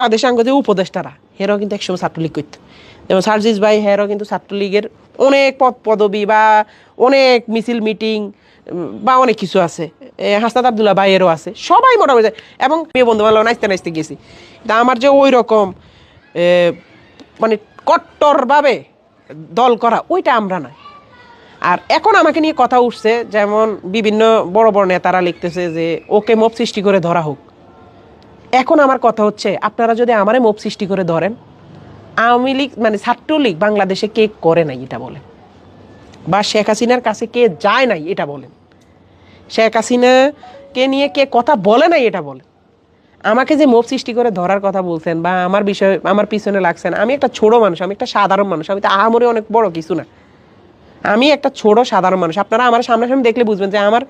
বাংলাদেশে আঙ্গ যে উপদেষ্টারা হেরাও কিন্তু একসময় ছাত্রলীগ করতো। যেমন সার্জিস ভাই হেরাও কিন্তু ছাত্রলীগের অনেক পদ পদবি বা অনেক মিছিল মিটিং বা অনেক কিছু আছে। এ, হাসনাত আবদুল্লাহ ভাইয়েরও আছে। সবাই মোটামুটি এবং মেয়ে বন্ধু বান্ধব নাচতে নাচতে গেছি। তা আমার যে ওই রকম মানে কট্টরভাবে দল করা ওইটা আমরা নয়। আর এখন আমাকে নিয়ে কথা উঠছে যেমন বিভিন্ন বড় বড় নেতারা লিখতেছে যে ওকে মব সৃষ্টি করে ধরা হোক। এখন আমার কথা হচ্ছে, আপনারা যদি আমারে মোপ সৃষ্টি করে ধরেন, আওয়ামী লীগ মানে ছাত্রলীগ বাংলাদেশে কে করে নাই এটা বলেন? বা শেখ হাসিনার কাছে কে যায় নাই এটা বলেন? শেখ হাসিনাকে নিয়ে কে কথা বলে নাই এটা বলেন? আমাকে যে মোপ সৃষ্টি করে ধরার কথা বলছেন বা আমার বিষয়ে, আমার পিছনে লাগছেন, আমি একটা ছোট মানুষ, আমি একটা সাধারণ মানুষ, আমি তো আহামরি অনেক বড় কিছু না। আমি একটা ছোট সাধারণ মানুষ, আপনারা আমার সামনাসামনি দেখলে বুঝবেন যে আমার,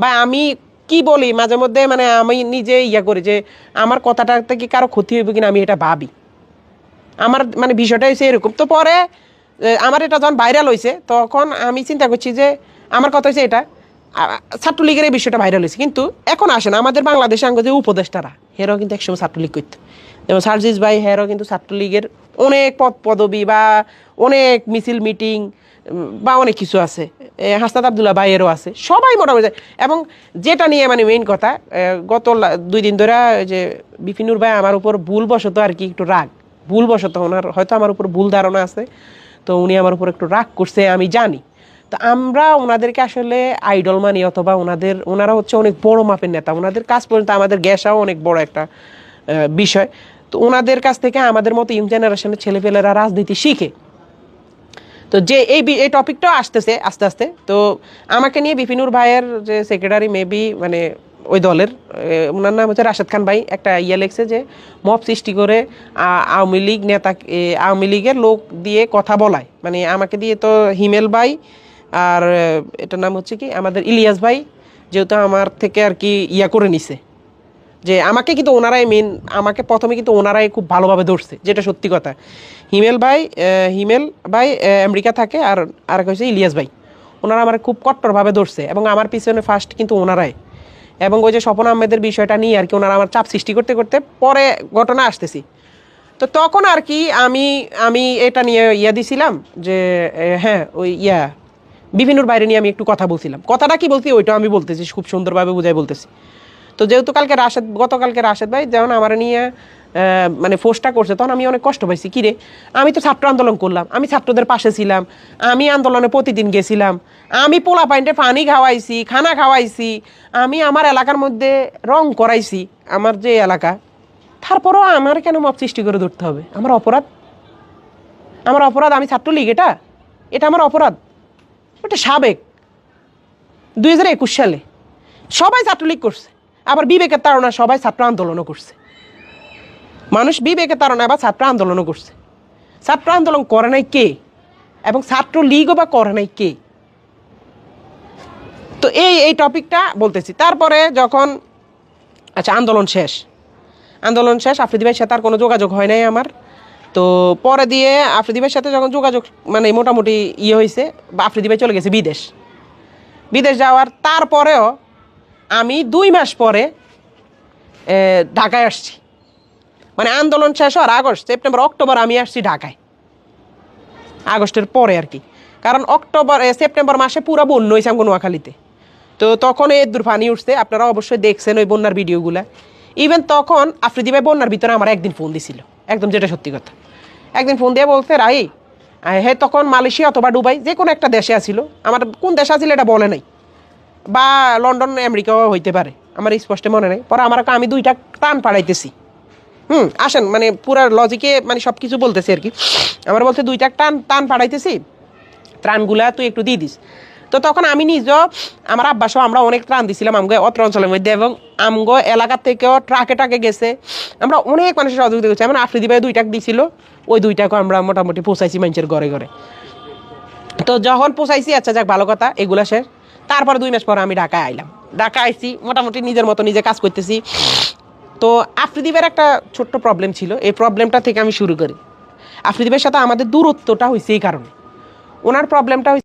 বা আমি কি বলি? মাঝে মধ্যে মানে আমি নিজে ইয়া করি যে, আমার কথাটাতে কি কারও ক্ষতি হইবে কিনা আমি এটা ভাবি। আমার মানে বিষয়টা হয়েছে এরকম। তো পরে আমার এটা যখন ভাইরাল হয়েছে তখন আমি চিন্তা করছি যে, আমার কথা হয়েছে এটা। ছাত্রলীগের এই বিষয়টা ভাইরাল হয়েছে কিন্তু এখন আসে না আমাদের বাংলাদেশে আঙ্গ যে উপদেষ্টারা, হেরাও কিন্তু একসময় ছাত্রলীগ করতো। যেমন সার্জিস ভাই, হেরাও কিন্তু ছাত্রলীগের অনেক পদ পদবি বা অনেক মিছিল, মিটিং বা অনেক কিছু আছে। এ, হাসনাত আবদুল্লাহ ভাইয়েরও আছে। সবাই মোটামুটি এবং যেটা নিয়ে মানে মেইন কথা গত দুই দিন ধরে যে বিপিনুর ভাই আমার উপর ভুলবশত আর কি একটু রাগ। ভুলবশত ওনার হয়তো আমার উপর ভুল ধারণা আছে তো উনি আমার উপর একটু রাগ করছে আমি জানি। তো আমরা ওনাদেরকে আসলে আইডল মানি অথবা ওনাদের ওনারা হচ্ছে অনেক বড় মাপের নেতা। ওনাদের কাজ পর্যন্ত আমাদের গ্যাসাও অনেক বড় একটা বিষয়। তো ওনাদের কাছ থেকে আমাদের মতো ইয়ং জেনারেশনের ছেলেপেলেরা রাজনীতি শিখে। তো যে এই এই টপিকটাও আসতেছে, আস্তে আস্তে। তো আমাকে নিয়ে বিপিনুর ভাইয়ের যে সেক্রেটারি মেবি মানে ওই দলের ওনার নাম হচ্ছে রাশেদ খান ভাই। একটা ইয়ে লেখছে যে, মব সৃষ্টি করে আওয়ামী লীগ নেতা আওয়ামী লীগের লোক দিয়ে কথা বলায়। মানে আমাকে দিয়ে তো হিমেল ভাই আর, এটার নাম হচ্ছে কি? আমাদের ইলিয়াস ভাই, যেহেতু আমার থেকে আর কি ইয়া করে নিছে। যে আমাকে কিন্তু ওনারাই মেন আমাকে প্রথমে কিন্তু ওনারাই খুব ভালোভাবে ধরছে, যেটা সত্যি কথা। হিমেল ভাই হিমেল ভাই আমেরিকা থাকে আর আর এক হচ্ছে ইলিয়াস ভাই। ওনারা আমার খুব কট্টরভাবে ধরছে এবং আমার পিছনে ফার্স্ট কিন্তু ওনারাই। এবং ওই যে স্বপন আহমেদের বিষয়টা নিয়ে আর কি ওনারা আমার চাপ সৃষ্টি করতে করতে পরে ঘটনা আসতেছি। তো তখন আর কি আমি আমি এটা নিয়ে ইয়া দিছিলাম যে হ্যাঁ ওই ইয়া, বিভিন্নর বাইরে নিয়ে আমি একটু কথা বলছিলাম। কথাটা কি বলছি ওইটাও আমি বলতেছি, খুব সুন্দরভাবে বুঝাই বলতেছি। তো যেহেতু কালকে রাশেদ, গতকালকে রাশেদ ভাই যেমন আমার নিয়ে মানে ফোর্সটা করছে, তখন আমি অনেক কষ্ট পাইছি। কিরে? আমি তো ছাত্র আন্দোলন করলাম, আমি ছাত্রদের পাশে ছিলাম, আমি আন্দোলনে প্রতিদিন গেছিলাম, আমি পোলা পাইন্টে পানি খাওয়াইছি, খানা খাওয়াইছি, আমি আমার এলাকার মধ্যে রং করাইছি, আমার যে এলাকা, তারপরেও আমার কেন মব সৃষ্টি করে ধরতে হবে? আমার অপরাধ? আমার অপরাধ আমি ছাত্রলীগ, এটা? এটা আমার অপরাধ? ওটা সাবেক। দুই হাজার একুশ সালে। সবাই ছাত্রলীগ করছে। আবার বিবেকের তাড়না সবাই ছাত্র আন্দোলনও করছে। মানুষ বিবেকের তাড়না আবার ছাত্র আন্দোলনও করছে। ছাত্র আন্দোলন করে নাই কে? এবং ছাত্র লীগও বা করে নাই কে? তো এই এই টপিকটা বলতেছি। তারপরে যখন আচ্ছা আন্দোলন শেষ। আন্দোলন শেষ, আফ্রিদি ভাইয়ের সাথে আর কোনো যোগাযোগ হয় নাই আমার। তো পরে দিয়ে আফ্রিদি ভাইয়ের সাথে যখন যোগাযোগ মানে মোটামুটি ইয়ে হয়েছে বা আফ্রিদি ভাই চলে গেছে বিদেশ। বিদেশ যাওয়ার তারপরেও আমি দুই মাস পরে ঢাকায় আসছি। মানে আন্দোলন শেষ হওয়ার আগস্ট, সেপ্টেম্বর, অক্টোবর আমি আসছি ঢাকায়। আগস্টের পরে আর কি। কারণ অক্টোবর সেপ্টেম্বর মাসে পুরো বন্যা হয়েছে আমার নোয়াখালীতে। তো তখন এই দূর পানি উঠছে, আপনারা অবশ্যই দেখছেন ওই বন্যার ভিডিওগুলা। ইভেন তখন আফ্রিদি ভাই বন্যার ভিতরে আমার একদিন ফোন দিছিল। একদম যেটা সত্যি কথা। একদিন ফোন দিয়ে বলছে রাই হে তখন মালয়েশিয়া অথবা দুবাই যে কোনো একটা দেশে আসিল আমার কোন দেশে আসিল এটা বলে নাই। বা লন্ডন, আমেরিকাও হইতে পারে। আমার স্পষ্ট মনে নেই। পরে আমার আমি দুইটা টান পাড়াইতেছি। হুম, আসেন মানে পুরা লজিকে মানে সব কিছু বলতেছি আর কি। আমার বলতে দুইটা টান টান পাড়াইতেছি, ত্রাণগুলা তুই একটু দিয়ে দিস। তো তখন আমি নিজ, আমার আব্বাসও আমরা অনেক ত্রাণ দিছিলাম আমগো অত্র অঞ্চলের মধ্যে এবং আমগো এলাকা থেকেও ট্রাকে ট্রাকে গেছে। আমরা অনেক মানুষের সহযোগিতা করছি। এমন আফ্রিদি ভাই দুইটাক দিছিল, ওই দুইটাকে আমরা মোটামুটি পৌঁছাইছি মানুষের ঘরে ঘরে। তো যখন পৌঁছাইছি আচ্ছা যাক, ভালো কথা, এগুলা শেষ। তারপরে দুই মাস পর আমি ঢাকায় আইলাম। ঢাকা আইসি মোটামুটি নিজের মতো নিজে কাজ করতেছি। তো আফ্রিদিবের একটা ছোট্ট প্রবলেম ছিল, এই প্রবলেমটা থেকে আমি শুরু করি। আফ্রিদিবের সাথে আমাদের দূরত্বটা হয়েছে এই কারণে। ওনার প্রবলেমটা হয়েছে